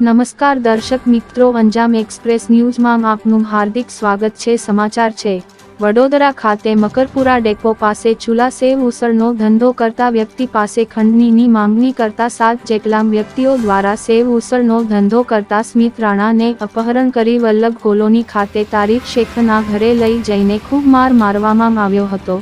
નમસ્કાર દર્શક મિત્રો અંજામ એક્સપ્રેસ ન્યૂઝમાં આપનું હાર્દિક સ્વાગત છે. સમાચાર છે. વડોદરા ખાતે મકરપુરા ડેપો પાસે ચૂલા સેવ ઉસળનો ધંધો કરતા વ્યક્તિ પાસે ખંડણીની માંગણી કરતા સાત જેટલા વ્યક્તિઓ દ્વારા સેવ ઉસળનો ધંધો કરતા સ્મિત રાણાને અપહરણ કરી વલ્લભ કોલોની ખાતે તારીફ શેખના ઘરે લઈ જઈને ખૂબ માર મારવામાં આવ્યો હતો.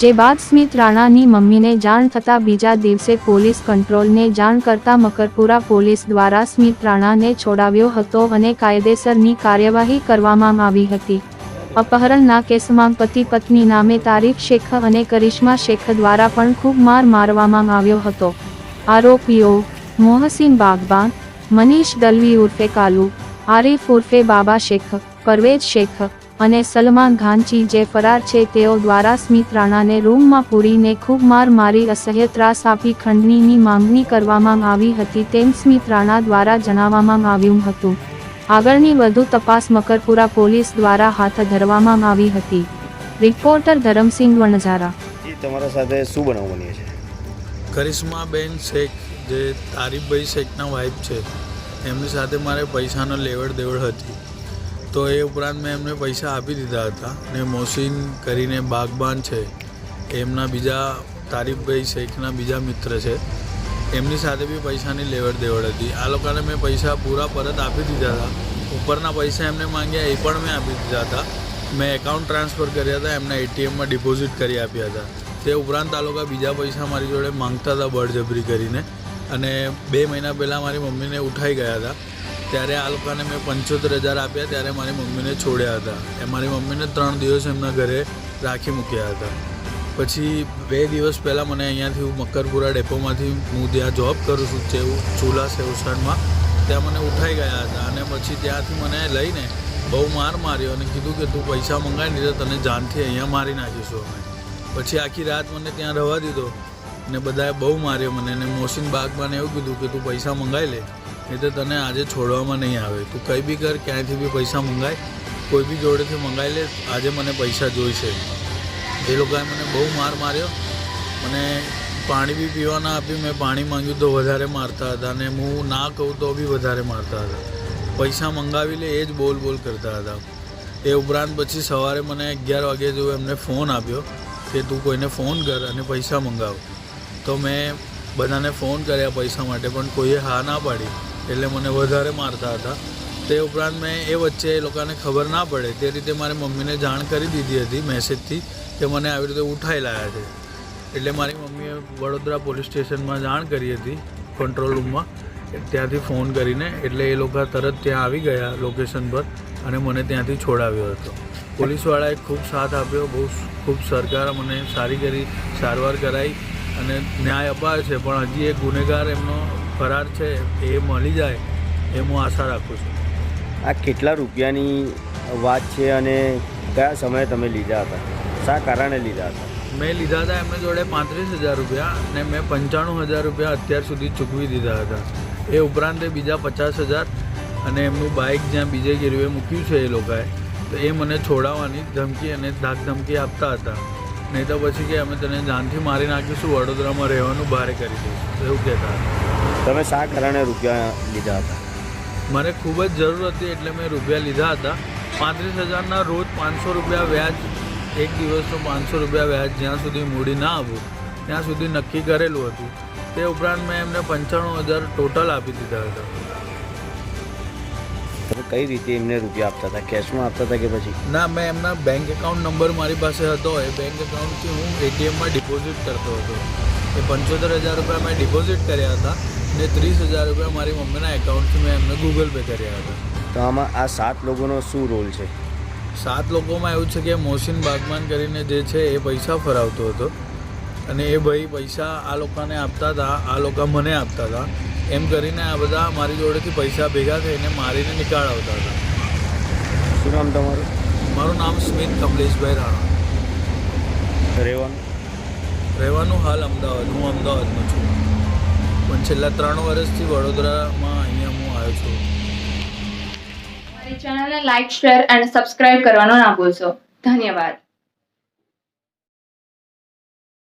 જે બાદ સ્મિત રાણાની મમ્મીને જાણ થતાં બીજા દિવસે પોલીસ કંટ્રોલને જાણ કરતા મકરપુરા પોલીસ દ્વારા સ્મિત રાણાને છોડાવ્યો હતો અને કાયદેસરની કાર્યવાહી કરવામાં આવી હતી. અપહરણના કેસમાં પતિ પત્ની નામે તારીફ શેખ અને કરિશ્મા શેખ દ્વારા પણ ખૂબ માર મારવામાં આવ્યો હતો. આરોપીઓ મોહસિન બાગબાન મનીષ દલવી ઉર્ફે કાલુ, આરીફ ઉર્ફે બાબા શેખ, પરવેજ શેખ અને સલમાન ઘાંચી જે ફરાર છે તેઓ દ્વારા સ્મિત રાણાને રૂમમાં પૂરીને ખૂબ માર મારી અસહ્ય ત્રાસ આપી ખંડણીની માંગણી કરવામાં આવી હતી તેમ સ્મિત રાણા દ્વારા જણાવવામાં આવ્યું હતું. આગળની વધુ તપાસ મકરપુરા પોલીસ દ્વારા હાથ ધરવામાં આવી હતી. રિપોર્ટર ધરમસિંહ વણઝારા. તમારા સાથે શું બનાવ બન્યો છે? કરિશ્માબેન શેખ જે તારીફભાઈ શેખના વાઇફ છે એમની સાથે મારે પૈસાનો લેવડ દેવડ હતી. તો એ ઉપરાંત મેં એમને પૈસા આપી દીધા હતા ને મોસીન કરીને બાગબાન છે. એમના બીજા તારીફભાઈ શેખના બીજા મિત્ર છે. એમની સાથે બી પૈસાની લેવડ દેવડ હતી. આ લોકોને મેં પૈસા પૂરા પરત આપી દીધા હતા. ઉપરના પૈસા એમને માંગ્યા એ પણ મેં આપી દીધા હતા. મેં એકાઉન્ટ ટ્રાન્સફર કર્યા હતા, એમના એટીએમમાં ડિપોઝિટ કરી આપ્યા હતા. તે ઉપરાંત આ લોકો બીજા પૈસા મારી જોડે માંગતા હતા બળજબરી કરીને અને બે મહિના પહેલાં મારી મમ્મીને ઉઠાઈ ગયા હતા. ત્યારે આ લોકોને મેં પંચોતેર હજાર આપ્યા ત્યારે મારી મમ્મીને છોડ્યા હતા. એ મારી મમ્મીને ત્રણ દિવસ એમના ઘરે રાખી મૂક્યા હતા. પછી બે દિવસ પહેલાં મને અહીંયાથી હું મકરપુરા ડેપોમાંથી હું ત્યાં જોબ કરું છું જેવું ચૂલા સેવસણમાં ત્યાં મને ઉઠાઈ ગયા હતા. અને પછી ત્યાંથી મને લઈને બહુ માર માર્યો અને કીધું કે તું પૈસા મંગાવી તો તને જાનથી અહીંયા મારી નાખીશું અમે. પછી આખી રાત મને ત્યાં રહેવા દીધો ને બધાએ બહુ માર્યો મને અને મોસીન બાગબાને એવું કીધું કે તું પૈસા મંગાવી લે. નહીં તો તને આજે છોડવામાં નહીં આવે. તું કંઈ બી કર, ક્યાંયથી બી પૈસા મંગાય, કોઈ બી જોડેથી મંગાવી લે, આજે મને પૈસા જોઈશે. એ લોકોએ મને બહુ માર માર્યો. મને પાણી બી પીવા ના આપ્યું મેં પાણી માંગ્યું તો વધારે મારતા હતા અને હું ના કહું તો બી વધારે મારતા હતા. પૈસા મંગાવી લે, એ જ બોલ બોલ કરતા હતા. એ ઉપરાંત પછી સવારે મને અગિયાર વાગે જેવું એમને ફોન આપ્યો કે તું કોઈને ફોન કર અને પૈસા મંગાવ. તો મેં બધાને ફોન કર્યા પૈસા માટે, પણ કોઈએ હા ના પાડી. એટલે મને વધારે મારતા હતા. તે ઉપરાંત મેં એ વચ્ચે એ લોકોને ખબર ના પડે. તે રીતે મારી મમ્મીને જાણ કરી દીધી હતી મેસેજથી કે મને આવી રીતે ઉઠાઈ લાયા છે. એટલે મારી મમ્મીએ વડોદરા પોલીસ સ્ટેશનમાં જાણ કરી હતી કંટ્રોલ રૂમમાં ત્યાંથી ફોન કરીને એટલે એ લોકો તરત ત્યાં આવી ગયા લોકેશન પર અને મને ત્યાંથી છોડાવ્યો હતો. પોલીસવાળાએ ખૂબ સાથ આપ્યો, બહુ ખૂબ સરકાર મને સારી કરી, સારવાર કરાવી અને ન્યાય અપાયો છે. પણ હજી એક ગુનેગાર એમનો ફરાર છે એ મળી જાય એ હું આશા રાખું છું. આ કેટલા રૂપિયાની વાત છે અને કયા સમયે તમે લીધા હતા? શા કારણે લીધા હતા? મેં લીધા હતા એમને જોડે પાંત્રીસ હજાર રૂપિયા અને મેં પંચાણું હજાર રૂપિયા અત્યાર સુધી ચૂકવી દીધા હતા. એ ઉપરાંત બીજા પચાસ હજાર અને એમનું બાઇક જ્યાં બીજે ગીરવે મૂક્યું છે એ લોકોએ તો એ મને છોડાવવાની ધમકી અને ધાક ધમકી આપતા હતા. નહીં તો પછી કે અમે તને જાનથી મારી નાખીશું વડોદરામાં રહેવાનું ભારે કરી દઈશું. એવું કહેતા હતા. તમે શા કારણે રૂપિયા લીધા હતા? મને ખૂબ જ જરૂર હતી એટલે મેં રૂપિયા લીધા હતા. પાંત્રીસ હજારના રોજ પાંચસો રૂપિયા વ્યાજ એક દિવસનો પાંચસો રૂપિયા વ્યાજ જ્યાં સુધી મૂડી ના આપું ત્યાં સુધી નક્કી કરેલું હતું. તે ઉપરાંત મેં એમને પંચાણું હજાર ટોટલ આપી દીધા હતા. કઈ રીતે એમને રૂપિયા આપતા હતા? કેશમાં આપતા હતા કે પછી? ના મેં એમના બેંક એકાઉન્ટ નંબર મારી પાસે હતો. એ બેંક એકાઉન્ટથી હું એટીએમમાં ડિપોઝિટ કરતો હતો. એ પંચોતેર હજાર રૂપિયા મેં ડિપોઝિટ કર્યા હતા. ને ત્રીસ હજાર રૂપિયા મારી મમ્મીના એકાઉન્ટથી મેં એમને ગૂગલ પે કર્યા હતા. તો આમાં આ સાત લોકોનો શું રોલ છે? સાત લોકોમાં એવું છે કે મોહસિન બાગમાન કરીને જે છે એ પૈસા ફરાવતો હતો અને એ ભાઈ પૈસા આ લોકોને આપતા હતા આ લોકો મને આપતા હતા. એમ કરીને આ બધા મારી જોડેથી પૈસા ભેગા થઈને મારીને નીકાળાવતા હતા. શું નામ તમારું? મારું નામ સ્મિત કમલેશભાઈ રાણા. રહેવાનું? રહેવાનું હાલ અમદાવાદ હું અમદાવાદમાં છું. પણ છેલ્લા ત્રણ વર્ષથી વડોદરામાં અહીંયા હું આવ્યો છું. મારી ચેનલને લાઈક શેર અને સબસ્ક્રાઇબ કરવાનો ના ભૂલશો. ધન્યવાદ.